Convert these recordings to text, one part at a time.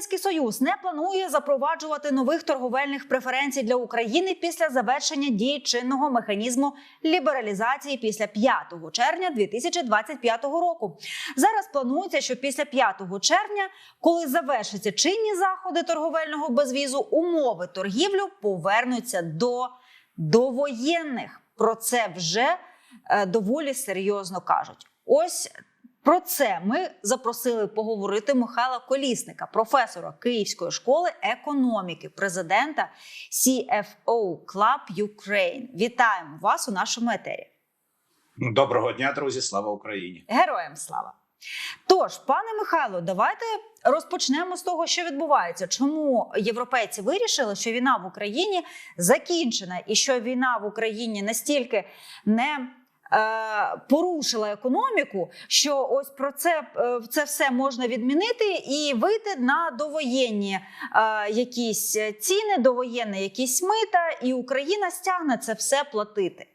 Європейський союз не планує запроваджувати нових торговельних преференцій для України після завершення дії чинного механізму лібералізації після 5 червня 2025 року. Зараз планується, що після 5 червня, коли завершаться чинні заходи торговельного безвізу, умови торгівлю повернуться до довоєнних. Про це вже е, доволі серйозно кажуть. Ось про це ми запросили поговорити Михайла Колісника, професора Київської школи економіки, президента CFO Club Ukraine. Вітаємо вас у нашому етері. Доброго дня, друзі! Слава Україні! Героям слава! Тож, пане Михайло, давайте розпочнемо з того, що відбувається. Чому європейці вирішили, що війна в Україні закінчена, і що війна в Україні настільки не порушила економіку, що ось про це, е, це все можна відмінити і вийти на довоєнні е, якісь ціни, довоєнне якісь мита, і Україна стягне це все платити.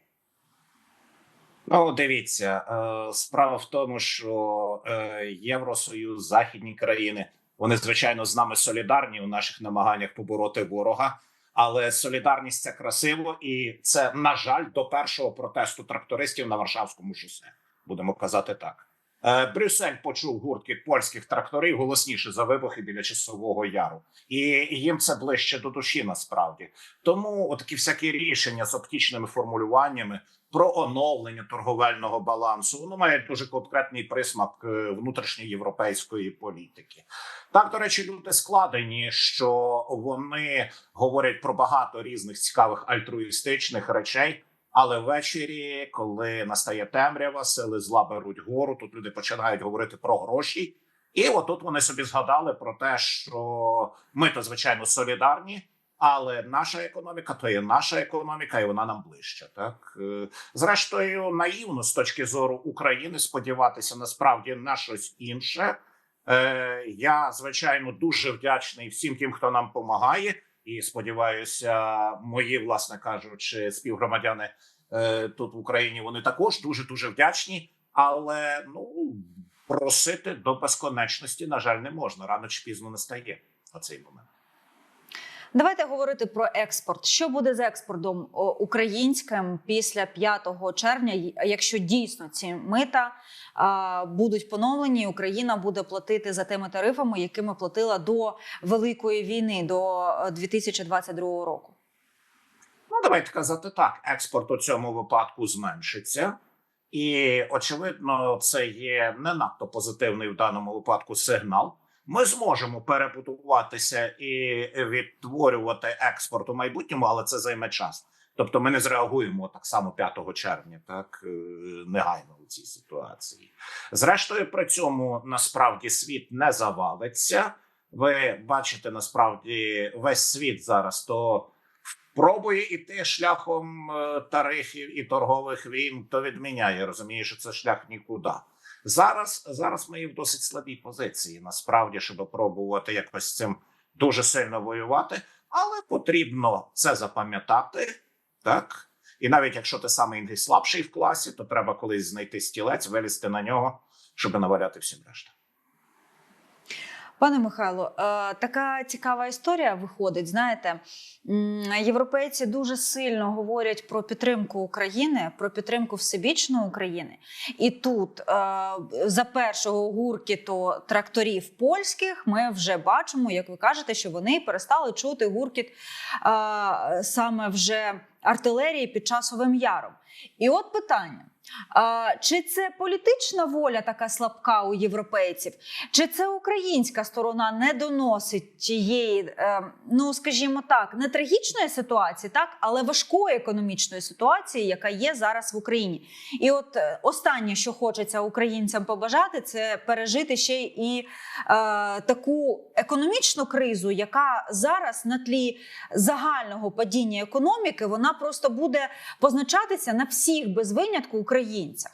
Ну, дивіться, е, справа в тому, що е, Євросоюз, західні країни, вони звичайно з нами солідарні у наших намаганнях побороти ворога. Але солідарність це красиво, і це на жаль до першого протесту трактористів на Варшавському шосе. Будемо казати так. Е, Брюссель почув гуртки польських тракторів голосніше за вибухи біля часового яру, і їм це ближче до душі. Насправді тому такі всякі рішення з оптичними формулюваннями про оновлення торговельного балансу воно має дуже конкретний присмак е, внутрішньоєвропейської політики. Так, до речі, люди складені, що вони говорять про багато різних цікавих альтруїстичних речей. Але ввечері, коли настає темрява, сили зла беруть гору. Тут люди починають говорити про гроші, і отут вони собі згадали про те, що ми то звичайно солідарні, але наша економіка то є наша економіка, і вона нам ближча. Так Е, зрештою, наївно з точки зору України сподіватися насправді на щось інше. Е, Я звичайно дуже вдячний всім тим, хто нам допомагає. І сподіваюся, мої, власне кажучи, співгромадяни е, тут в Україні вони також дуже дуже вдячні. Але ну просити до безконечності, на жаль, не можна. Рано чи пізно настає на цей момент. Давайте говорити про експорт. Що буде з експортом українським після 5 червня, якщо дійсно ці мита будуть поновлені, Україна буде платити за тими тарифами, якими платила до великої війни, до е, 2022 року. Ну, давайте казати так: експорт у цьому випадку зменшиться, і очевидно, це є не надто позитивний в даному випадку сигнал. Ми зможемо перебудуватися і відтворювати експорт у майбутньому, але це займе час. Тобто, ми не зреагуємо так само 5 червня, так е, негайно у цій ситуації. Зрештою, при цьому насправді світ не завалиться. Ви бачите, насправді весь світ зараз то пробує іти шляхом е, тарифів і торгових війн, то відміняє. Розуміє, що це шлях нікуди. Зараз, зараз ми є в досить слабій позиції, насправді, щоб пробувати якось цим дуже сильно воювати, але потрібно це запам'ятати, так? І навіть якщо ти самий найслабший в класі, то треба колись знайти стілець, вилізти на нього, щоб наваляти всім решта. Пане Михайло, е, така цікава історія виходить. Знаєте, європейці дуже сильно говорять про підтримку України, про підтримку всебічної України. І тут е, за першого гуркіту тракторів польських ми вже бачимо, як ви кажете, що вони перестали чути гуркіт е, саме вже артилерії під часовим яром. І от питання. Чи це політична воля така слабка у європейців, чи це українська сторона не доносить тієї, е, ну скажімо так, не трагічної ситуації, так, але важкої економічної ситуації, яка є зараз в Україні? І от е, останнє, що хочеться українцям побажати, це пережити ще і е, таку економічну кризу, яка зараз на тлі загального падіння економіки, вона просто буде позначатися на всіх без винятку українцях.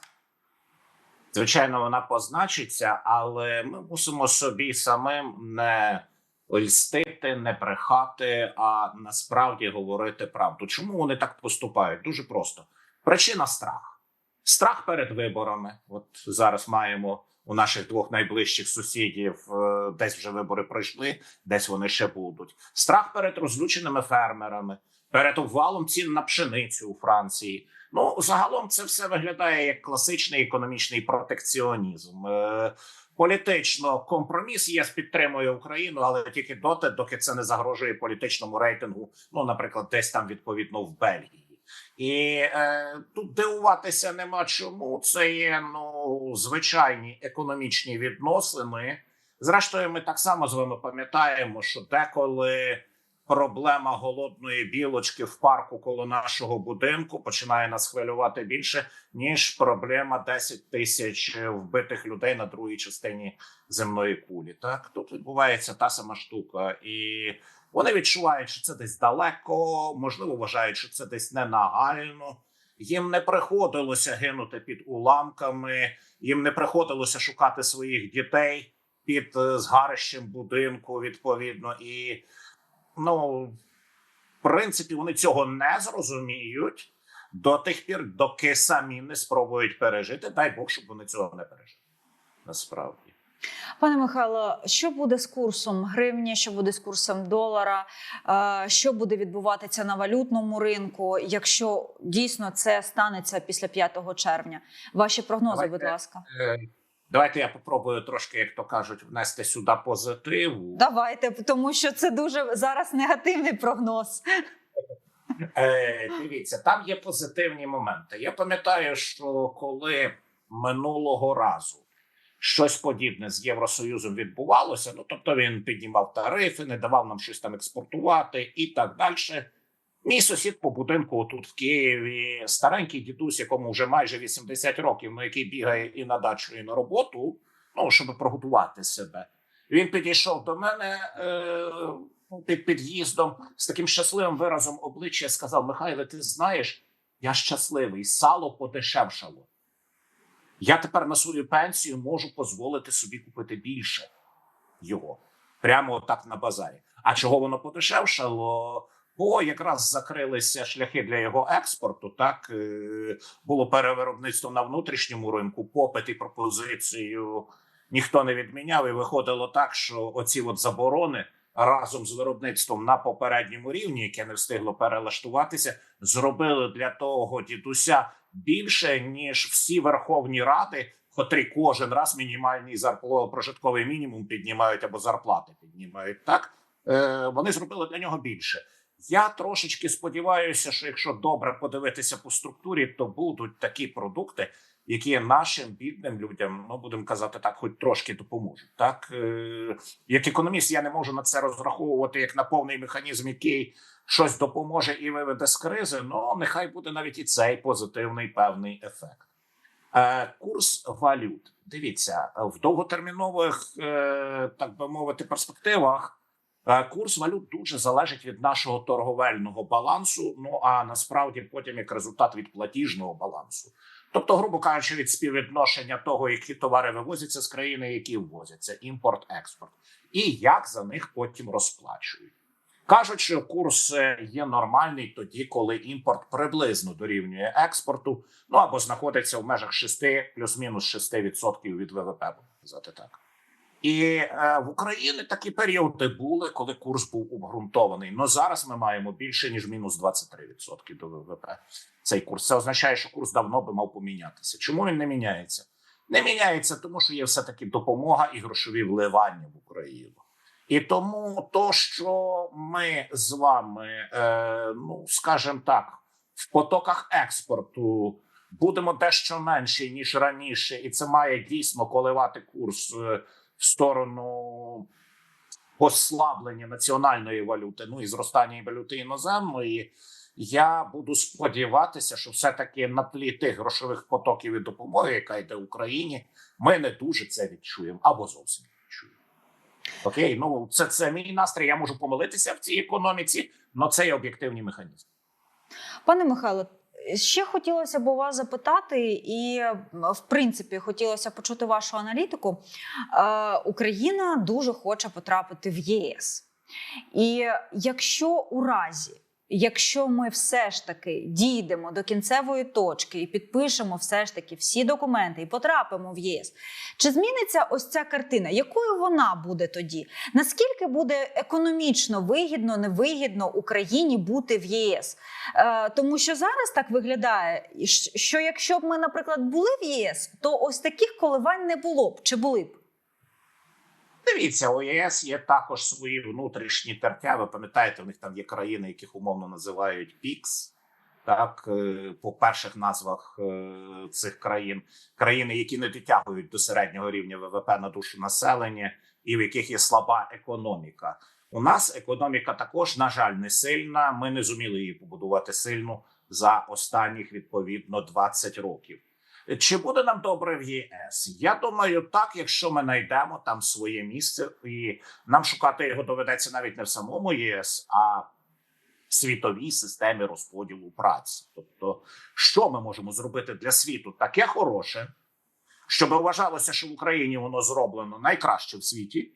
Звичайно, вона позначиться, але ми мусимо собі самим не льстити, не брехати, а насправді говорити правду. Чому вони так поступають? Дуже просто. Причина страх. Страх перед виборами. От зараз маємо у наших двох найближчих сусідів е, десь вже вибори пройшли, десь вони ще будуть. Страх перед розлюченими фермерами, перед обвалом цін на пшеницю у Франції. Ну загалом це все виглядає як класичний економічний протекціонізм. Е, Політично компроміс є з підтримує Україну, але тільки доти, доки це не загрожує політичному рейтингу. Ну, наприклад, десь там відповідно в Бельгії. І е, тут дивуватися нема чому. Це є ну звичайні економічні відносини. Зрештою, ми так само з вами пам'ятаємо, що деколи проблема голодної білочки в парку коло нашого будинку починає нас хвилювати більше, ніж проблема 10 тисяч вбитих людей на другій частині земної кулі. Так тут відбувається та сама штука, і вони відчувають, що це десь далеко, можливо, вважають, що це десь не нагально. Їм не приходилося гинути під уламками, їм не приходилося шукати своїх дітей під е, згарищем будинку, відповідно. І ну, в принципі, вони цього не зрозуміють до тих пір, доки самі не спробують пережити. Дай Бог, щоб вони цього не пережили. Насправді. Пане Михайло, що буде з курсом гривні? Що буде з курсом долара? Е, Що буде відбуватися на валютному ринку, якщо дійсно це станеться після 5 червня? Ваші прогнози, Давайте. будь ласка. Давайте я попробую трошки, як то кажуть, внести сюди позитиву. Давайте, тому що це дуже зараз негативний прогноз. Е, дивіться, там є позитивні моменти. Я пам'ятаю, що коли минулого разу щось подібне з Євросоюзом відбувалося, ну тобто він піднімав тарифи, не давав нам щось там експортувати і так далі. Мій сусід по будинку тут в Києві, старенький дідусь, якому вже майже 80 років, ну який бігає і на дачу, і на роботу, ну щоб прогодувати себе. Він підійшов до мене е, під під'їздом з таким щасливим виразом обличчя. Сказав: Михайло, ти знаєш, я щасливий, сало подешевшало. Я тепер на свою пенсію можу дозволити собі купити більше його прямо так на базарі. А чого воно подешевшало? Бо якраз закрилися шляхи для його експорту. Так е, було перевиробництво на внутрішньому ринку, попит і пропозицію ніхто не відміняв. І виходило так, що оці от заборони разом з виробництвом на попередньому рівні, яке не встигло перелаштуватися, зробили для того дідуся більше ніж всі верховні ради, котрі кожен раз мінімальний зарпло прожитковий мінімум піднімають або зарплати піднімають. Так е, вони зробили для нього більше. Я трошечки сподіваюся, що якщо добре подивитися по структурі, то будуть такі продукти, які нашим бідним людям, ну будемо казати так, хоч трошки допоможуть. Так е, як економіст, я не можу на це розраховувати як на повний механізм, який щось допоможе і виведе з кризи. Ну нехай буде навіть і цей позитивний певний ефект. Е, курс валют. Дивіться в довготермінових, е, так би мовити, перспективах. Е, Курс валют дуже залежить від нашого торговельного балансу. Ну а насправді потім як результат від платіжного балансу. Тобто, грубо кажучи, від співвідношення того, які товари вивозяться з країни, які ввозяться, імпорт, експорт, і як за них потім розплачують. Кажуть, що курс е, є нормальний тоді, коли імпорт приблизно дорівнює експорту, ну або знаходиться в межах 6, плюс-мінус 6% від ВВП, казати так. І е, в Україні такі періоди були, коли курс був обґрунтований. Ну зараз ми маємо більше ніж мінус 23% до ВВП. Цей курс це означає, що курс давно би мав помінятися. Чому він не міняється? Не міняється, тому що є все таки допомога і грошові вливання в Україну. І тому то, що ми з вами, е, ну скажімо так, в потоках експорту будемо дещо менші ніж раніше, і це має дійсно коливати курс е, в сторону послаблення національної валюти, ну і зростання валюти іноземної. Я буду сподіватися, що все-таки на тлі тих грошових потоків і допомоги, яка йде Україні, ми не дуже це відчуємо або зовсім не відчуємо. Окей, ну це, це мій настрій. Я можу помилитися в цій економіці, але це є об'єктивні механізми. Пане Михайло, ще хотілося б у вас запитати, і в принципі хотілося почути вашу аналітику. Е, Україна дуже хоче потрапити в ЄС. І якщо у разі, якщо ми все ж таки дійдемо до кінцевої точки і підпишемо все ж таки всі документи і потрапимо в єС, чи зміниться ось ця картина? Якою вона буде тоді? Наскільки буде економічно вигідно, невигідно Україні бути в ЄС? Е, тому що зараз так виглядає, що якщо б ми, наприклад, були в ЄС, то ось таких коливань не було б чи були б? Дивіться, у ЄС є також свої внутрішні тертя. Ви пам'ятаєте, у них там є країни, яких умовно називають ПІКС. Так, е, по перших назвах е, цих країн, країни, які не дотягують до середнього рівня ВВП на душу населення, і в яких є слаба економіка. У нас економіка також, на жаль, не сильна. Ми не зуміли її побудувати сильно за останніх відповідно 20 років. Чи буде нам добре в ЄС? Я думаю, так, якщо ми знайдемо там своє місце, і нам шукати його доведеться навіть не в самому ЄС, а в світовій системі розподілу праці. Тобто, що ми можемо зробити для світу таке хороше, щоб вважалося, що в Україні воно зроблено найкраще в світі,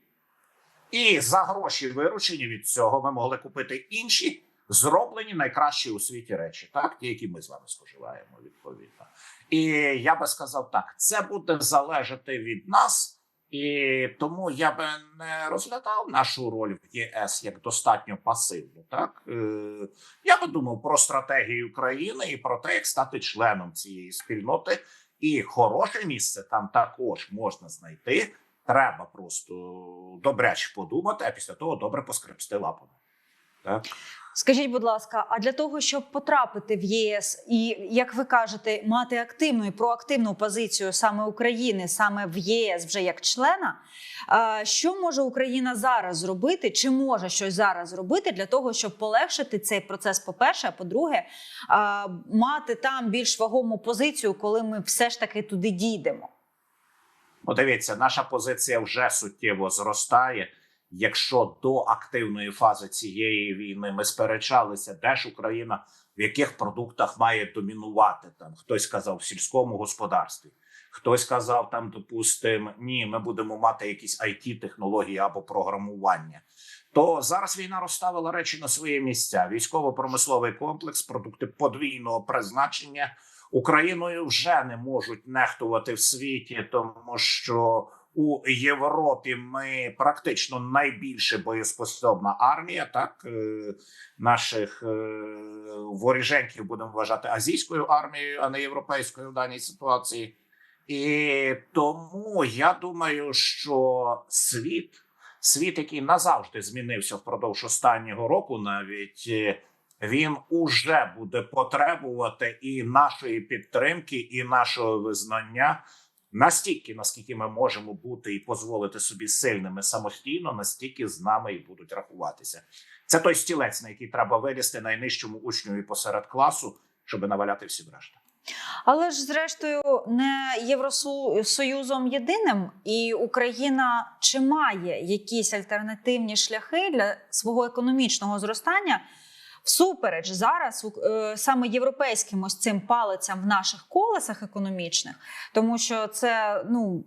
і за гроші виручені від цього ми могли купити інші зроблені найкращі у світі речі, так ті, які ми з вами споживаємо відповідно. І я би сказав так: це буде залежати від нас, і тому я би не розглядав нашу роль в ЄС як достатньо пасивну. Так Е, я би думав про стратегію країни і про те, як стати членом цієї спільноти. І хороше місце там також можна знайти. Треба просто добряче подумати, а після того добре поскребсти лапами. Так. Скажіть, будь ласка, а для того, щоб потрапити в ЄС і, як ви кажете, мати активну і проактивну позицію саме України, саме в єС, вже як члена, що може Україна зараз зробити? Чи може щось зараз зробити для того, щоб полегшити цей процес? По-перше, а по-друге, мати там більш вагому позицію, коли ми все ж таки туди дійдемо? Ну, дивіться, наша позиція вже суттєво зростає. Якщо до активної фази цієї війни ми сперечалися, де ж Україна в яких продуктах має домінувати, там хтось сказав в сільському господарстві, хтось сказав там, допустим, ні, ми будемо мати якісь it технології або програмування. То зараз війна розставила речі на свої місця: військово-промисловий комплекс, продукти подвійного призначення. Україною вже не можуть нехтувати в світі, тому що у Європі ми практично найбільше боєспособна армія. Так е, наших е, воріженків будемо вважати азійською армією, а не європейською в даній ситуації. І тому я думаю, що світ, світ, який назавжди змінився впродовж останнього року, навіть е, він уже буде потребувати і нашої підтримки, і нашого визнання настільки, наскільки ми можемо бути і дозволити собі сильними самостійно, настільки з нами і будуть рахуватися. Це той стілець, на який треба вилізти найнижчому учню і посеред класу, щоб наваляти всім решта. Але ж, зрештою, не Євросоюзом єдиним, і Україна чи має якісь альтернативні шляхи для свого економічного зростання всупереч зараз е, саме європейським ось цим палицям в наших колесах економічних, тому що це ну.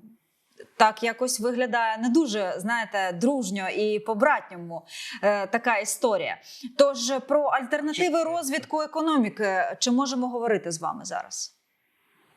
Так якось виглядає не дуже, знаєте, дружньо і по-братньому е, така історія. Тож про альтернативи розвитку економіки чи можемо говорити з вами зараз?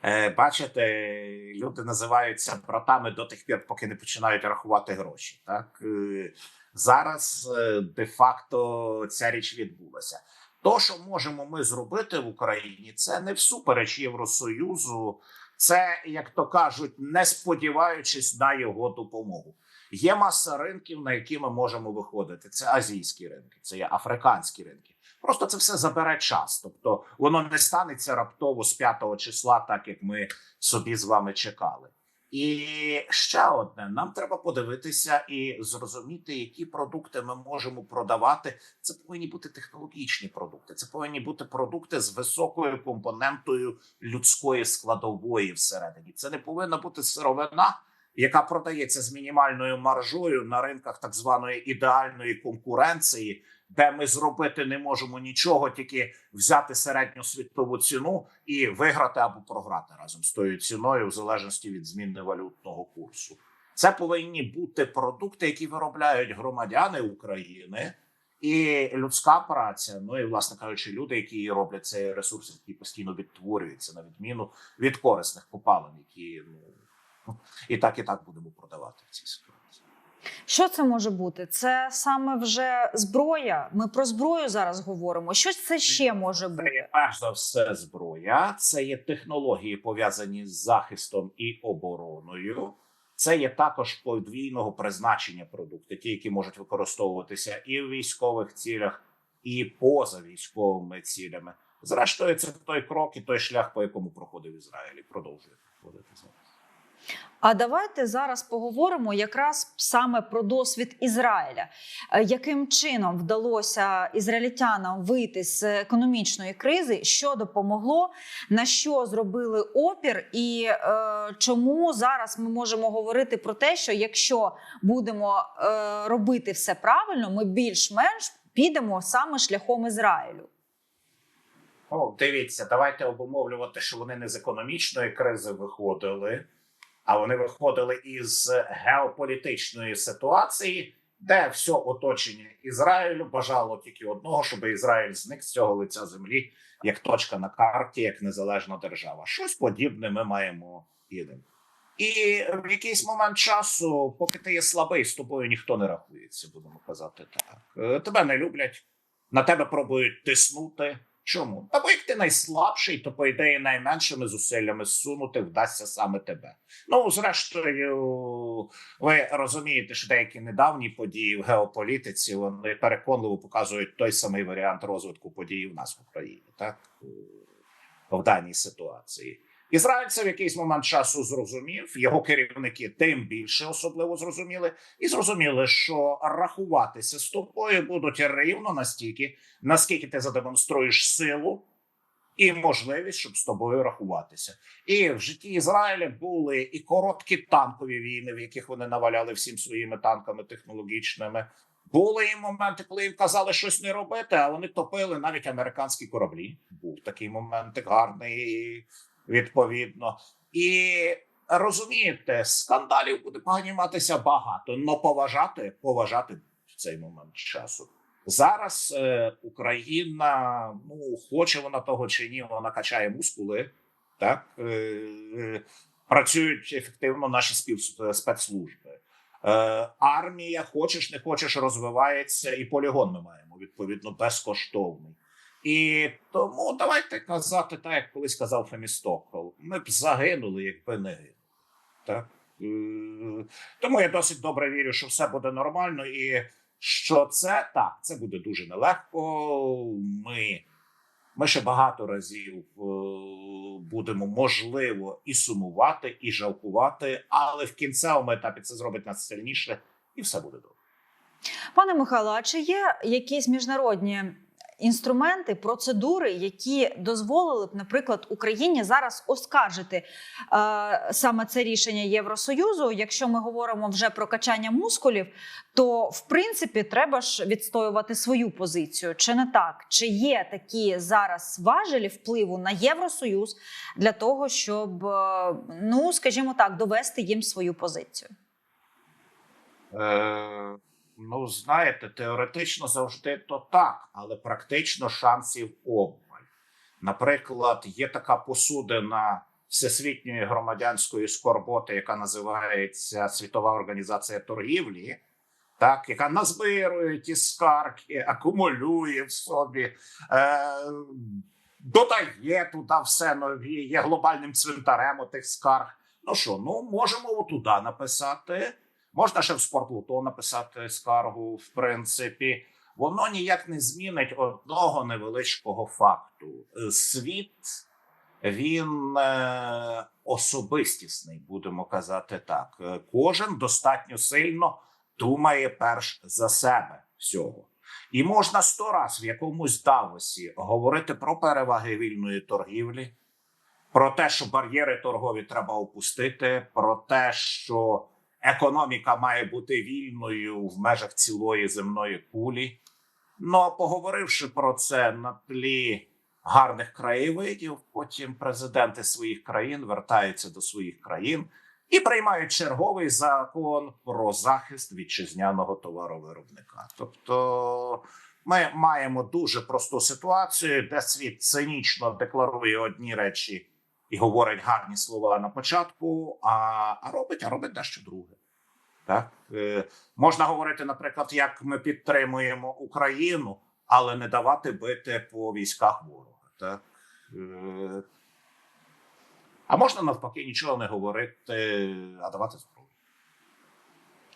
Е, бачите, люди називаються братами до тих пір, поки не починають рахувати гроші. Так Е, зараз е, де-факто ця річ відбулася. То, що можемо ми зробити в Україні, це не всупереч Євросоюзу, це як то кажуть, не сподіваючись на його допомогу. Є маса ринків, на які ми можемо виходити. Це азійські ринки, це є африканські ринки. Просто це все забере час. Тобто воно не станеться раптово з 5 числа, так як ми собі з вами чекали. І ще одне: нам треба подивитися і зрозуміти, які продукти ми можемо продавати. Це повинні бути технологічні продукти. Це повинні бути продукти з високою компонентою людської складової всередині. Це не повинна бути сировина, яка продається з мінімальною маржою на ринках так званої ідеальної конкуренції, де ми зробити не можемо нічого, тільки взяти середню світову ціну і виграти або програти разом з тою ціною, в залежності від зміни валютного курсу. Це повинні бути продукти, які виробляють громадяни України, І людська праця, ну і власне кажучи, люди, які роблять цей ресурс, який постійно відтворюється на відміну від корисних копалин, які ну і так і так будемо продавати в цій ситуації. Що це може бути? Це саме вже зброя. Ми про зброю зараз говоримо. Що це ще може Це бути? є перш за все зброя, це є технології пов'язані з захистом і обороною. Це є також подвійного призначення продукти, ті, які можуть використовуватися і в військових цілях, і поза військовими цілями. Зрештою, це той крок і той шлях, по якому проходив Ізраїль, і продовжує проходити. А давайте зараз поговоримо якраз саме про досвід Ізраїля. Е, Яким чином вдалося ізраїльтянам вийти з економічної кризи? Що допомогло? На що зробили опір? І е, чому зараз ми можемо говорити про те, що якщо будемо е, робити все правильно, ми більш-менш підемо саме шляхом Ізраїлю? О, дивіться, давайте обумовлювати, що вони не з економічної кризи виходили, а вони виходили із геополітичної ситуації, де все оточення Ізраїлю бажало тільки одного, щоб Ізраїль зник з цього лиця землі як точка на карті, як незалежна держава. Щось подібне ми маємо ідемо. І в якийсь момент часу, поки ти є слабий, з тобою ніхто не рахується, будемо казати так. Е, Тебе не люблять, на тебе пробують тиснути. Чому? Або бо як ти найслабший, то по ідеї найменшими зусиллями сунути вдасться саме тебе. Ну, зрештою, ви розумієте, що деякі недавні події в геополітиці вони переконливо показують той самий варіант розвитку подій в нас в Україні, так в даній ситуації. Ізраїль це в якийсь момент часу зрозумів, його керівники тим більше особливо зрозуміли, і зрозуміли, що рахуватися з тобою будуть рівно настільки, наскільки ти задемонструєш силу і можливість, щоб з тобою рахуватися. І в житті Ізраїля були і короткі танкові війни, в яких вони наваляли всім своїми танками технологічними. Були і моменти, коли їм казали щось не робити, а вони топили навіть американські кораблі. Був такий момент гарний, відповідно. І розумієте, скандалів буде підніматися багато, але поважати, поважати в цей момент часу. Зараз е, Україна, ну хоче вона того чи ні, вона качає мускули, так е, е, працюють ефективно наші спів, спецслужби. Е, армія, хочеш не хочеш, розвивається, і полігон ми маємо відповідно безкоштовний. І тому давайте казати так, як колись казав Фемістокл. Ми б загинули, якби не гинули. Так? Е, Тому я досить добре вірю, що все буде нормально, і що це так, це буде дуже нелегко. Ми, ми ще багато разів е, будемо можливо і сумувати, і жалкувати, але в кінцевому етапі це зробить нас сильніше, і все буде добре. Пане Михайло, а чи є якісь міжнародні інструменти, процедури, які дозволили б, наприклад, Україні зараз оскаржити е, саме це рішення Євросоюзу? Якщо ми говоримо вже про качання мускулів, то в принципі треба ж відстоювати свою позицію. Чи не так? Чи є такі зараз важелі впливу на Євросоюз для того, щоб, е, ну скажімо так, довести їм свою позицію? Е, ну, знаєте, теоретично завжди то так, але практично шансів обмаль. Наприклад, є така посудина всесвітньої громадянської скорботи, яка називається Світова організація торгівлі, так, яка назбирує ті скарги, акумулює в собі. Е, Додає туди все нові, є глобальним цвинтарем отих скарг. Ну що, ну можемо отуди написати. Можна ще в спортлото написати скаргу, в принципі. Воно ніяк не змінить одного невеличкого факту. Світ він е, особистісний, будемо казати так. Кожен достатньо сильно думає перш за себе всього. І можна сто раз в якомусь Давосі говорити про переваги вільної торгівлі, про те, що бар'єри торгові треба опустити, про те, що економіка має бути вільною в межах цілої земної кулі. Ну поговоривши про це на тлі гарних краєвидів, потім президенти своїх країн вертаються до своїх країн і приймають черговий закон про захист вітчизняного товаровиробника. Тобто Ми маємо дуже просту ситуацію, де світ цинічно декларує одні речі і говорить гарні слова на початку, а, а робить, а робить дещо друге. Так е, можна говорити, наприклад, як ми підтримуємо Україну, але не давати бити по військах ворога. Так е, а можна навпаки нічого не говорити, а давати зброю.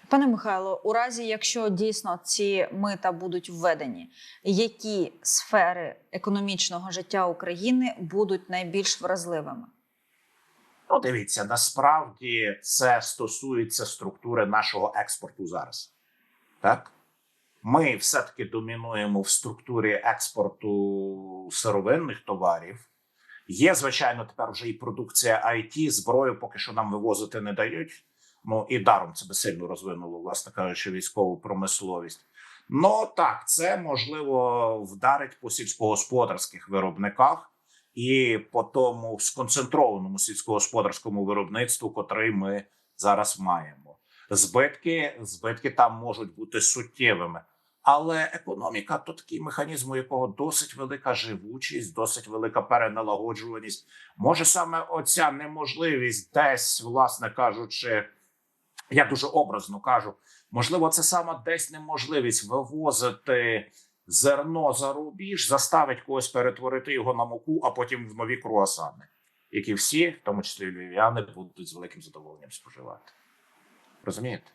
Пане Михайло, у разі, якщо дійсно ці мита будуть введені, які сфери економічного життя України будуть найбільш вразливими? Ну, дивіться, насправді це стосується структури нашого експорту зараз. Так? Ми все-таки домінуємо в структурі експорту сировинних товарів. Є, звичайно, тепер вже і продукція IT, зброю поки що нам вивозити не дають. Ну і даром це би сильно розвинуло, власне кажучи, військову промисловість. Ну так, це можливо вдарить по сільськогосподарських виробниках і по тому сконцентрованому сільськогосподарському виробництву, котрий ми зараз маємо. Збитки, збитки там можуть бути суттєвими. Але економіка то такий механізм, у якого досить велика живучість, досить велика переналагоджуваність. Може саме оця неможливість, десь, власне кажучи, я дуже образно кажу, можливо, це саме десь неможливість вивозити зерно за рубіж, заставить когось перетворити його на муку, а потім в нові круасани, які всі, в тому числі львів'яни, будуть з великим задоволенням споживати. Розумієте?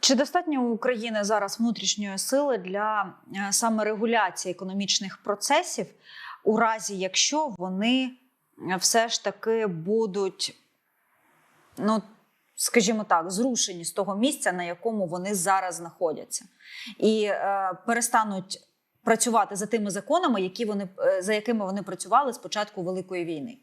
Чи достатньо у України зараз внутрішньої сили для е, саме регуляції економічних процесів, у разі якщо вони е, все ж таки будуть, ну скажімо так, зрушені з того місця, на якому вони зараз знаходяться, і е, перестануть працювати за тими законами, які вони е, за якими вони працювали з початку великої війни?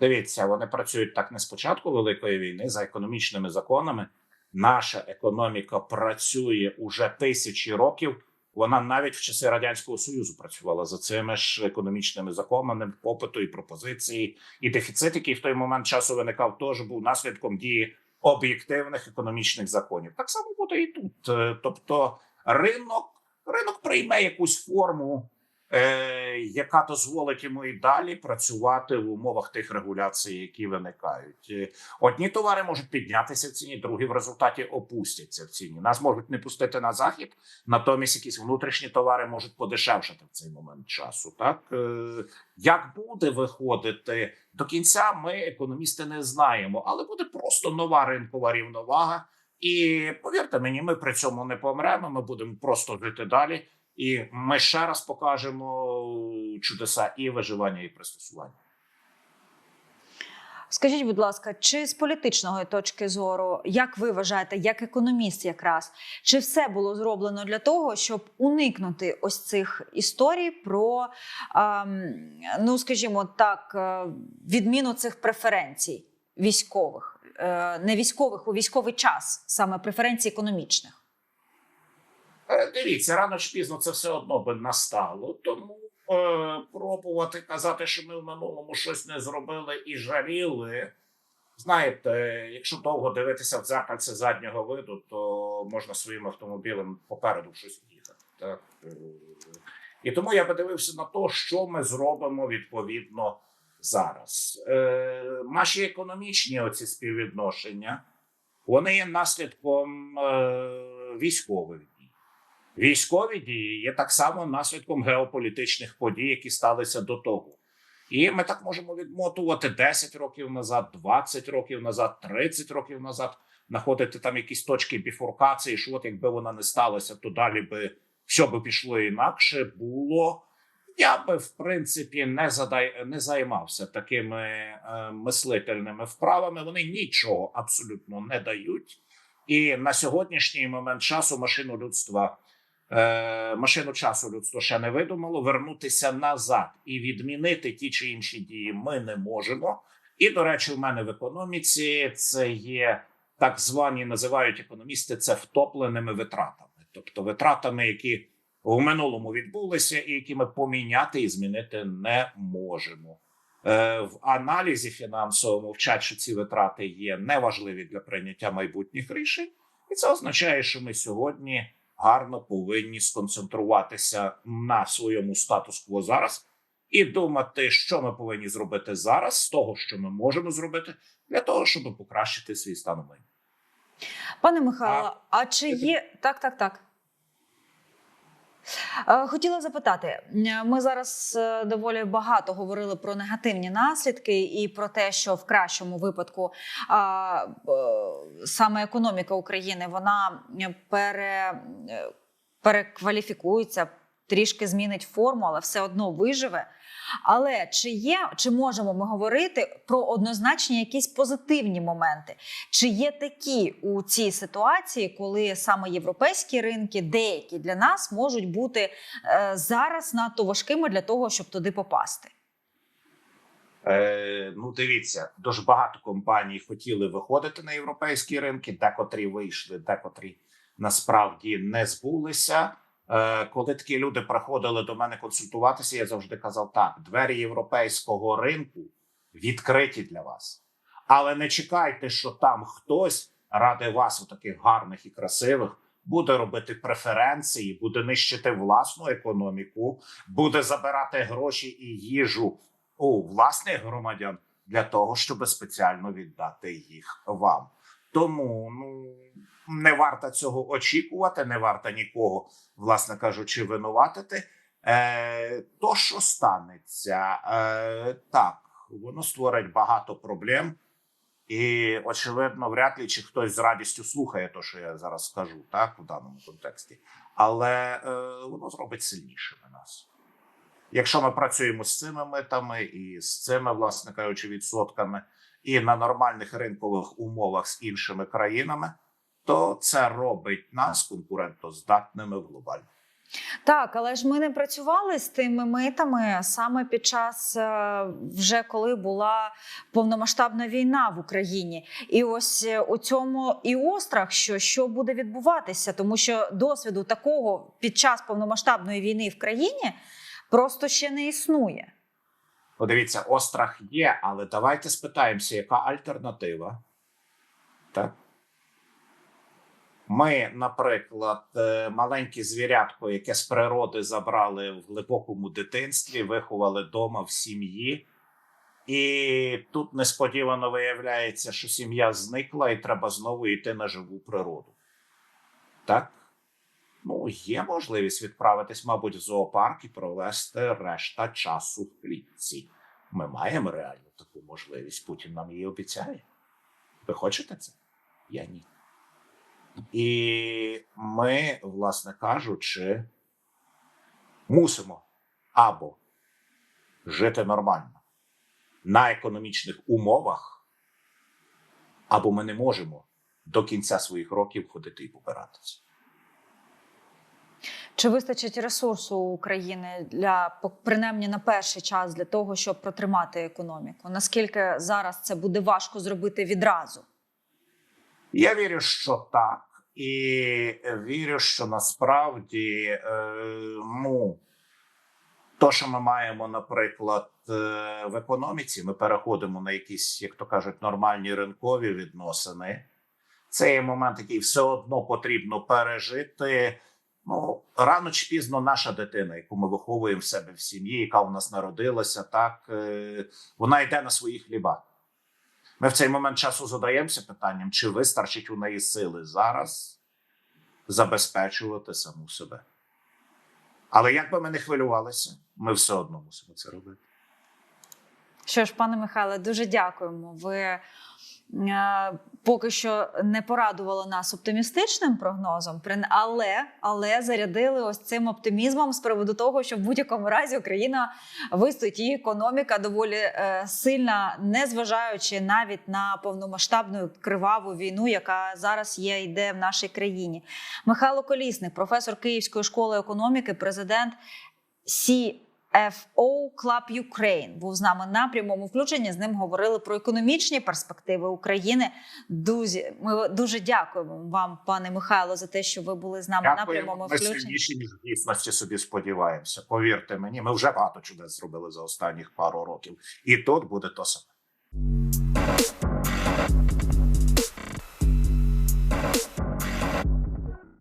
Дивіться, вони працюють так не з початку великої війни за економічними законами. Наша економіка працює уже тисячі років. Вона навіть в часи радянського союзу працювала за цими ж економічними законами попиту і пропозиції. І дефіцит, який в той момент часу виникав, теж був наслідком дії об'єктивних економічних законів. Так само буде і тут. Е, Тобто, ринок, ринок прийме якусь форму, яка дозволить йому і далі працювати в умовах тих регуляцій, які виникають. Е, Одні товари можуть піднятися в ціні, другі в результаті опустяться в ціні. Нас можуть не пустити на захід, натомість якісь внутрішні товари можуть подешевшати в цей момент часу. Так Е, як буде виходити до кінця, ми економісти не знаємо, але буде просто нова ринкова рівновага. І повірте мені, ми при цьому не помремо. Ми будемо просто жити далі. І ми ще раз покажемо чудеса і виживання, і пристосування. Скажіть, будь ласка, чи з політичної точки зору, як ви вважаєте, як економіст, якраз чи все було зроблено для того, щоб уникнути ось цих історій про, ем, ну скажімо так, е, відміну цих преференцій військових, е, не військових у військовий час, саме преференцій економічних? Е, Дивіться, рано чи пізно це все одно би настало. Тому е, пробувати казати, що ми в минулому щось не зробили і жаліли. Знаєте, якщо довго дивитися в дзеркальце заднього виду, то можна своїм автомобілем попереду щось їхати. Так? І тому я подивився на те, що ми зробимо відповідно зараз. Е, наші економічні оці співвідношення вони є наслідком е, військових. Військові дії є так само наслідком геополітичних подій, які сталися до того. І ми так можемо відмотувати 10 років назад, 20 років назад, 30 років назад, знаходити там якісь точки біфуркації, що от якби вона не сталася, то далі би все би пішло інакше було. Я би в принципі не задай, не займався такими е, мислительними вправами. Вони нічого абсолютно не дають. І на сьогоднішній момент часу машину людства, е, машину часу людство ще не видумало. Вернутися назад і відмінити ті чи інші дії ми не можемо. І, до речі, в мене в економіці це є так звані, називають економісти це втопленими витратами, тобто витратами, які в минулому відбулися, і які ми поміняти і змінити не можемо. Е, в аналізі фінансовому вчать, що ці витрати є неважливі для прийняття майбутніх рішень, і це означає, що ми сьогодні гарно повинні сконцентруватися на своєму статус-кво зараз і думати, що ми повинні зробити зараз з того, що ми можемо зробити, для того, щоб покращити свій стан умовлення. Пане Михайло, а, чи є так, так, так. Е, Хотіла запитати, ми зараз е, доволі багато говорили про негативні наслідки і про те, що в кращому випадку е, саме економіка України вона пере, перекваліфікується, трішки змінить форму, але все одно виживе. Але чи є, чи можемо ми говорити про однозначні якісь позитивні моменти? Чи є такі у цій ситуації, коли саме європейські ринки, деякі для нас можуть бути е, зараз надто важкими для того, щоб туди попасти? Е, ну, дивіться, дуже багато компаній хотіли виходити на європейські ринки, декотрі вийшли, декотрі насправді не збулися. Е, коли такі люди приходили до мене консультуватися, я завжди казав: так, двері європейського ринку відкриті для вас, але не чекайте, що там хтось ради вас, у таких гарних і красивих, буде робити преференції, буде нищити власну економіку, буде забирати гроші і їжу у власних громадян для того, щоб спеціально віддати їх вам. Тому ну не варто цього очікувати, не варто нікого, власне кажучи, винуватити. Е, то, що станеться, е, так, воно створить багато проблем, і очевидно, вряд ли чи хтось з радістю слухає те, що я зараз скажу, так, в даному контексті, але е, воно зробить сильнішими нас. Якщо ми працюємо з цими митами і з цими, власне кажучи, відсотками, і на нормальних ринкових умовах з іншими країнами, то це робить нас конкурентоздатними глобально. Так, але ж ми не працювали з тими митами саме під час е, вже коли була повномасштабна війна в Україні. І ось е, у цьому і острах, що, що буде відбуватися, тому що досвіду такого під час повномасштабної війни в країні просто ще не існує. Подивіться, острах є, але давайте спитаємося, яка альтернатива. Так? Ми, наприклад, е, маленьке звірятко, яке з природи забрали в глибокому дитинстві, виховали вдома в сім'ї, і тут несподівано виявляється, що сім'я зникла, і треба знову йти на живу природу. Так? Ну, є можливість відправитись, мабуть, в зоопарк і провести решта часу в клітці. Ми маємо реально таку можливість. Путін нам її обіцяє. Ви хочете це? Я ні. І ми, власне кажучи, мусимо або жити нормально на економічних умовах, або ми не можемо до кінця своїх років ходити і побиратися. Чи вистачить ресурсу України для принаймні на перший час для того, щоб протримати економіку? Наскільки зараз це буде важко зробити відразу? Я вірю, що так, і вірю, що насправді е, ну, то, що ми маємо, наприклад, е, в економіці, ми переходимо на якісь, як то кажуть, нормальні ринкові відносини. Це є момент, який все одно потрібно пережити. Ну, рано чи пізно наша дитина, яку ми виховуємо в себе в сім'ї, яка у нас народилася, так е, вона йде на свої хліба. Ми в цей момент часу задаємося питанням, чи вистачить у неї сили зараз забезпечувати саму себе. Але як би ми не хвилювалися, ми все одно мусимо це робити. Що ж, пане Михайле, дуже дякуємо. Ви поки що не порадували нас оптимістичним прогнозом, але, але зарядили ось цим оптимізмом з приводу того, що в будь-якому разі Україна вистоїть її економіка доволі е, сильна, незважаючи навіть на повномасштабну криваву війну, яка зараз є йде в нашій країні. Михайло Колісник, професор Київської школи економіки, президент Сі. FO Club Ukraine був з нами на прямому включенні. З ним говорили про економічні перспективи України. Дуже ми дуже дякуємо вам, пане Михайло, за те, що ви були з нами на прямому Ми включенні. сильніші, ніж в дійсності собі сподіваємося. Повірте мені, ми вже багато чудес зробили за останніх пару років, і тут буде то саме.